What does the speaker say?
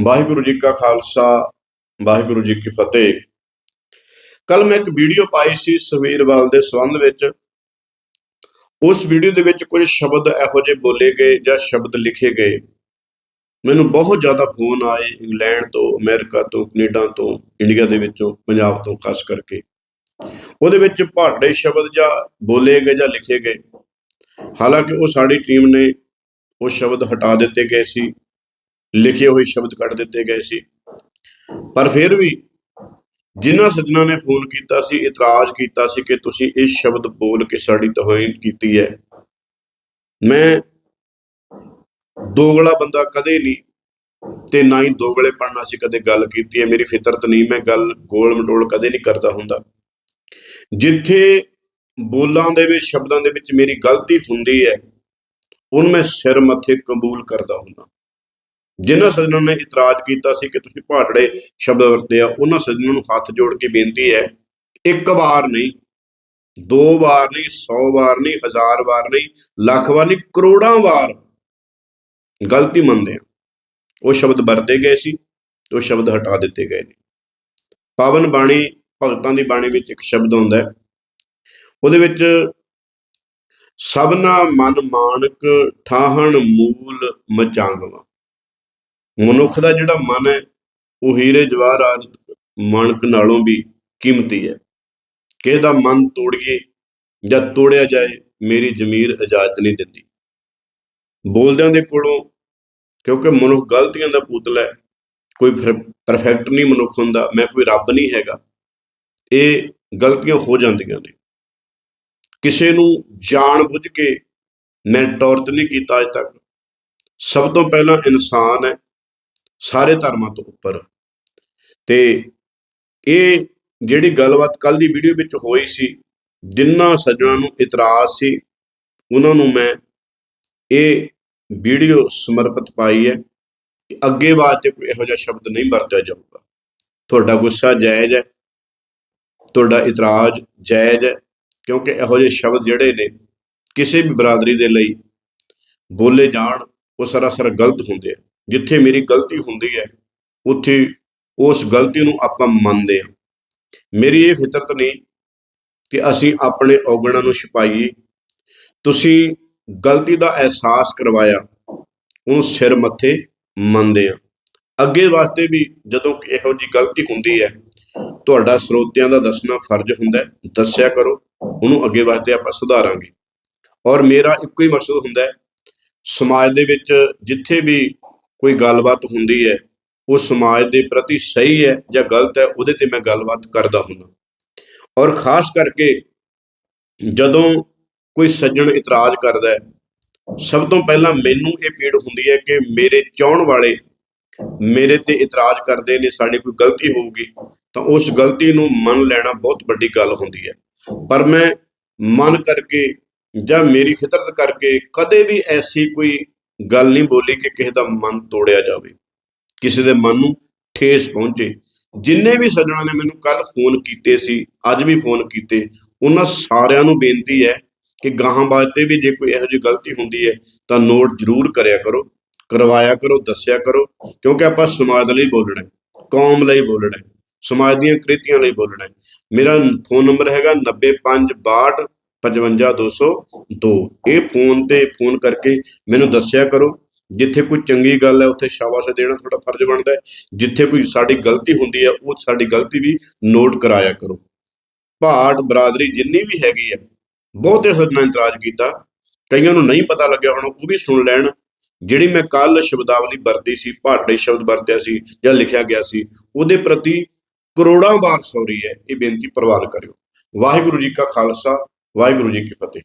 ਵਾਹਿਗੁਰੂ ਜੀ ਕਾ ਖਾਲਸਾ, ਵਾਹਿਗੁਰੂ ਜੀ ਕੀ ਫਤਿਹ। ਕੱਲ ਮੈਂ ਇੱਕ ਵੀਡੀਓ ਪਾਈ ਸੀ ਸਵੀਰਵਾਲ ਦੇ ਸੰਬੰਧ ਵਿੱਚ। ਉਸ ਵੀਡੀਓ ਦੇ ਵਿੱਚ ਕੁਝ ਸ਼ਬਦ ਇਹੋ ਜਿਹੇ ਬੋਲੇ ਗਏ ਜਾਂ ਸ਼ਬਦ ਲਿਖੇ ਗਏ। ਮੈਨੂੰ ਬਹੁਤ ਜ਼ਿਆਦਾ ਫੋਨ ਆਏ ਇੰਗਲੈਂਡ ਤੋਂ, ਅਮਰੀਕਾ ਤੋਂ, ਕੈਨੇਡਾ ਤੋਂ, ਇੰਡੀਆ ਦੇ ਵਿੱਚੋਂ, ਪੰਜਾਬ ਤੋਂ ਖਾਸ ਕਰਕੇ। ਉਹਦੇ ਵਿੱਚ ਭਾੜੇ ਸ਼ਬਦ ਜਾਂ ਬੋਲੇ ਗਏ ਜਾਂ ਲਿਖੇ ਗਏ। ਹਾਲਾਂਕਿ ਉਹ ਸਾਡੀ ਟੀਮ ਨੇ ਉਹ ਸ਼ਬਦ ਹਟਾ ਦਿੱਤੇ ਗਏ ਸੀ। ਲਿਖੇ ਹੋਏ ਸ਼ਬਦ ਕੱਢ ਦਿੱਤੇ ਗਏ ਸੀ। ਪਰ ਫਿਰ ਵੀ ਜਿਨ੍ਹਾਂ ਸੱਜਣਾ ਨੇ ਫੋਨ ਕੀਤਾ ਸੀ, ਇਤਰਾਜ਼ ਕੀਤਾ ਸੀ ਕਿ ਤੁਸੀਂ ਇਹ ਸ਼ਬਦ ਬੋਲ ਕੇ ਸਾਡੀ ਤੋਹੀਨ ਕੀਤੀ ਹੈ। ਮੈਂ ਦੋਗਲਾ ਬੰਦਾ ਕਦੇ ਨਹੀਂ ਤੇ ਨਾ ਹੀ ਦੋਗਲੇ ਪੜਨਾ ਸੀ ਕਦੇ ਗੱਲ ਕੀਤੀ ਹੈ। ਮੇਰੀ ਫਿਤਰਤ ਨਹੀਂ, ਮੈਂ ਗੱਲ ਗੋਲ ਮਟੋਲ ਕਦੇ ਨਹੀਂ ਕਰਦਾ ਹੁੰਦਾ। ਜਿੱਥੇ ਬੋਲਾਂ ਦੇ ਵਿੱਚ, ਸ਼ਬਦਾਂ ਦੇ ਵਿੱਚ ਮੇਰੀ ਗਲਤੀ ਹੁੰਦੀ ਹੈ, ਉਹਨੂੰ ਮੈਂ ਸਿਰ ਮੱਥੇ ਕਬੂਲ ਕਰਦਾ ਹੁੰਦਾ। ਜਿਨ੍ਹਾਂ ਸੱਜਣਾਂ ਨੇ ਇਤਰਾਜ਼ ਕੀਤਾ ਸੀ ਕਿ ਤੁਸੀਂ ਭਾਟੜੇ ਸ਼ਬਦ ਵਰਤੇ ਆ, ਉਹਨਾਂ ਸੱਜਣਾਂ ਨੂੰ ਹੱਥ ਜੋੜ ਕੇ ਬੇਨਤੀ ਹੈ, ਇੱਕ ਵਾਰ ਨਹੀਂ, ਦੋ ਵਾਰ ਨਹੀਂ 100 ਵਾਰ ਨਹੀਂ, ਹਜ਼ਾਰ ਵਾਰ ਨਹੀਂ, ਲੱਖ ਵਾਰ ਨਹੀਂ, ਕਰੋੜਾਂ ਵਾਰ ਗਲਤੀ ਮੰਨਦੇ ਆ। ਉਹ ਸ਼ਬਦ ਵਰਤੇ ਗਏ ਸੀ ਉਹ ਸ਼ਬਦ ਹਟਾ ਦਿੱਤੇ ਗਏ ਨੇ। ਪਾਵਨ ਬਾਣੀ ਭਗਤਾਂ ਦੀ ਬਾਣੀ ਵਿੱਚ ਇੱਕ ਸ਼ਬਦ ਹੁੰਦਾ ਹੈ। ਉਹਦੇ ਵਿੱਚ ਸਭਨਾ ਮਨ ਮਾਨਕ ਠਾਹਣ ਮੂਲ ਮਚਾਂਗਵਾ। ਮਨੁੱਖ ਦਾ ਜਿਹੜਾ ਮਨ ਹੈ, ਉਹ ਹੀਰੇ ਜਵਾਹਰਾਤ ਮਾਨਕ ਨਾਲੋਂ ਵੀ ਕੀਮਤੀ ਹੈ। ਕਿਸੇ ਦਾ ਮਨ ਤੋੜੀਏ ਜਾਂ ਤੋੜਿਆ ਜਾਏ, ਮੇਰੀ ਜ਼ਮੀਰ ਇਜਾਜ਼ਤ ਨਹੀਂ ਦਿੰਦੀ। ਬੋਲਦਿਆਂ ਦੇ ਕੋਲੋਂ, ਕਿਉਂਕਿ ਮਨੁੱਖ ਗਲਤੀਆਂ ਦਾ ਪੁਤਲਾ ਹੈ, ਕੋਈ ਪਰਫੈਕਟ ਨਹੀਂ ਮਨੁੱਖ ਹੁੰਦਾ, ਮੈਂ ਕੋਈ ਰੱਬ ਨਹੀਂ ਹੈਗਾ। ਇਹ ਗਲਤੀਆਂ ਹੋ ਜਾਂਦੀਆਂ ਨੇ। ਕਿਸੇ ਨੂੰ ਜਾਣ ਬੁੱਝ ਕੇ ਮੈਂ ਟੌਰਤ ਨਹੀਂ ਕੀਤਾ ਅਜ ਤੱਕ। ਸਭ ਤੋਂ ਪਹਿਲਾਂ ਇਨਸਾਨ ਹੈ ਸਾਰੇ ਧਰਮਾਂ ਤੋਂ ਉੱਪਰ। ਤੇ ਇਹ ਜਿਹੜੀ ਗੱਲਬਾਤ ਕੱਲ ਦੀ ਵੀਡੀਓ ਵਿੱਚ ਹੋਈ ਸੀ ਜਿਨ੍ਹਾਂ ਸੱਜਣਾਂ ਨੂੰ ਇਤਰਾਜ਼ ਸੀ, ਉਹਨਾਂ ਨੂੰ ਮੈਂ ਇਹ ਵੀਡੀਓ ਸਮਰਪਿਤ ਪਾਈ ਹੈ ਕਿ ਅੱਗੇ ਵਾਸਤੇ ਕੋਈ ਇਹੋ ਜਿਹਾ ਸ਼ਬਦ ਨਹੀਂ ਵਰਤਿਆ ਜਾਊਗਾ। ਤੁਹਾਡਾ ਗੁੱਸਾ ਜਾਇਜ਼ ਹੈ, ਤੁਹਾਡਾ ਇਤਰਾਜ਼ ਜਾਇਜ਼ ਹੈ, ਕਿਉਂਕਿ ਇਹੋ ਜਿਹੇ ਸ਼ਬਦ ਜਿਹੜੇ ਨੇ, ਕਿਸੇ ਵੀ ਬਰਾਦਰੀ ਦੇ ਲਈ ਬੋਲੇ ਜਾਣ, ਉਹ ਸਰਾਸਰ ਗਲਤ ਹੁੰਦੇ ਆ। ਜਿੱਥੇ ਮੇਰੀ ਗਲਤੀ ਹੁੰਦੀ ਹੈ, ਉੱਥੇ ਉਸ ਗਲਤੀ ਨੂੰ ਆਪਾਂ ਮੰਨਦੇ ਹਾਂ। ਮੇਰੀ ਇਹ ਫਿਤਰਤ ਨਹੀਂ ਕਿ ਅਸੀਂ ਆਪਣੇ ਔਗਣਾਂ ਨੂੰ ਛਪਾਈਏ। ਤੁਸੀਂ ਗਲਤੀ ਦਾ ਅਹਿਸਾਸ ਕਰਵਾਇਆ, ਉਹਨੂੰ ਸਿਰ ਮੱਥੇ ਮੰਨਦੇ ਆ ਅੱਗੇ ਵਾਸਤੇ ਵੀ ਜਦੋਂ ਇਹੋ ਜੀ ਗਲਤੀ ਹੁੰਦੀ ਹੈ, ਤੁਹਾਡਾ ਸਰੋਤਿਆਂ ਦਾ ਦੱਸਣਾ ਫਰਜ਼ ਹੁੰਦਾ ਹੈ, ਦੱਸਿਆ ਕਰੋ, ਉਹਨੂੰ ਅੱਗੇ ਵਾਸਤੇ ਆਪਾਂ ਸੁਧਾਰਾਂਗੇ। ਔਰ ਮੇਰਾ ਇੱਕੋ ਹੀ ਮਕਸਦ ਹੁੰਦਾ ਹੈ, ਸਮਾਜ ਦੇ ਵਿੱਚ ਜਿੱਥੇ ਵੀ ਕੋਈ ਗੱਲਬਾਤ ਹੁੰਦੀ ਹੈ, ਉਹ ਸਮਾਜ ਦੇ ਪ੍ਰਤੀ ਸਹੀ ਹੈ ਜਾਂ ਗਲਤ ਹੈ, ਉਹਦੇ ਤੇ ਮੈਂ ਗੱਲਬਾਤ ਕਰਦਾ ਹੁੰਦਾ। ਔਰ ਖਾਸ ਕਰਕੇ ਜਦੋਂ ਕੋਈ ਸੱਜਣ ਇਤਰਾਜ਼ ਕਰਦਾ ਹੈ, ਸਭ ਤੋਂ ਪਹਿਲਾਂ ਮੈਨੂੰ ਇਹ ਪੀੜ ਹੁੰਦੀ ਹੈ ਕਿ ਮੇਰੇ ਚਾਹਣ ਵਾਲੇ ਮੇਰੇ ਤੇ ਇਤਰਾਜ਼ ਕਰਦੇ ਨੇ, ਸਾਡੀ ਕੋਈ ਗਲਤੀ ਹੋਊਗੀ, ਤਾਂ ਉਸ ਗਲਤੀ ਨੂੰ ਮੰਨ ਲੈਣਾ ਬਹੁਤ ਵੱਡੀ ਗੱਲ ਹੁੰਦੀ ਹੈ। ਪਰ ਮੈਂ ਮਨ ਕਰਕੇ ਜਾਂ ਮੇਰੀ ਫਿਤਰਤ ਕਰਕੇ ਕਦੇ ਵੀ ਐਸੀ ਕੋਈ ਗੱਲ ਨਹੀਂ ਬੋਲੀ ਕਿ ਕਿਸੇ ਦਾ ਮਨ ਤੋੜਿਆ ਜਾਵੇ, ਕਿਸੇ ਦੇ ਮਨ ਨੂੰ ਠੇਸ ਪਹੁੰਚੇ। ਜਿੰਨੇ ਵੀ ਸੱਜਣਾ ਨੇ ਮੈਨੂੰ ਕੱਲ ਫੋਨ ਕੀਤੇ ਸੀ, ਅੱਜ ਵੀ ਫੋਨ ਕੀਤੇ, ਉਹਨਾਂ ਸਾਰਿਆਂ ਨੂੰ ਬੇਨਤੀ ਹੈ ਕਿ ਗਾਹਾਂ ਵਾਸਤੇ ਵੀ ਜੇ ਕੋਈ ਇਹੋ ਜਿਹੀ ਗਲਤੀ ਹੁੰਦੀ ਹੈ, ਤਾਂ ਨੋਟ ਜ਼ਰੂਰ ਕਰਿਆ ਕਰੋ, ਕਰਵਾਇਆ ਕਰੋ, ਦੱਸਿਆ ਕਰੋ, ਕਿਉਂਕਿ ਆਪਾਂ ਸਮਾਜ ਲਈ ਬੋਲਣਾ ਹੈ, ਕੌਮ ਲਈ ਬੋਲਣਾ ਹੈ, ਸਮਾਜ ਦੀਆਂ ਕ੍ਰਿਤੀਆਂ ਲਈ ਬੋਲਣਾ ਹੈ। ਮੇਰਾ ਫੋਨ ਨੰਬਰ ਹੈਗਾ 90562 55202 ਇਹ ਫੋਨ ਤੇ ਫੋਨ ਕਰਕੇ ਮੈਨੂੰ ਦੱਸਿਆ ਕਰੋ, ਜਿੱਥੇ ਕੋਈ ਚੰਗੀ ਗੱਲ ਹੈ, ਉੱਥੇ ਸ਼ਾਬਾਸ਼ ਦੇਣਾ ਤੁਹਾਡਾ ਫਰਜ਼ ਬਣਦਾ ਹੈ। ਜਿੱਥੇ ਕੋਈ ਸਾਡੀ ਗਲਤੀ ਹੁੰਦੀ ਹੈ, ਉਹ ਸਾਡੀ ਗਲਤੀ ਵੀ ਨੋਟ ਕਰਾਇਆ ਕਰੋ। ਭਾਟ ਬਰਾਦਰੀ ਜਿੰਨੀ ਵੀ ਹੈਗੀ ਹੈ, ਬਹੁਤੇ ਸੱਜਣਾ ਇਤਰਾਜ਼ ਕੀਤਾ। ਕਈਆਂ ਨੂੰ ਨਹੀਂ ਪਤਾ ਲੱਗਿਆ ਹੁਣ, ਉਹ ਵੀ ਸੁਣ ਲੈਣ। ਜਿਹੜੀ ਮੈਂ ਕੱਲ ਸ਼ਬਦਾਵਲੀ ਵਰਤੀ ਸੀ, ਭਾਟੇ ਸ਼ਬਦ ਵਰਤਿਆ ਸੀ ਜਾਂ ਲਿਖਿਆ ਗਿਆ ਸੀ, ਉਹਦੇ ਪ੍ਰਤੀ ਕਰੋੜਾਂ ਵਾਰ ਸੌਰੀ ਹੈ, ਇਹ ਬੇਨਤੀ ਪ੍ਰਵਾਨ ਕਰਿਓ। ਵਾਹਿਗੁਰੂ ਜੀ ਕਾ ਖਾਲਸਾ ਵਾਹਿਗੁਰੂ ਜੀ ਕੀ ਫਤਿਹ।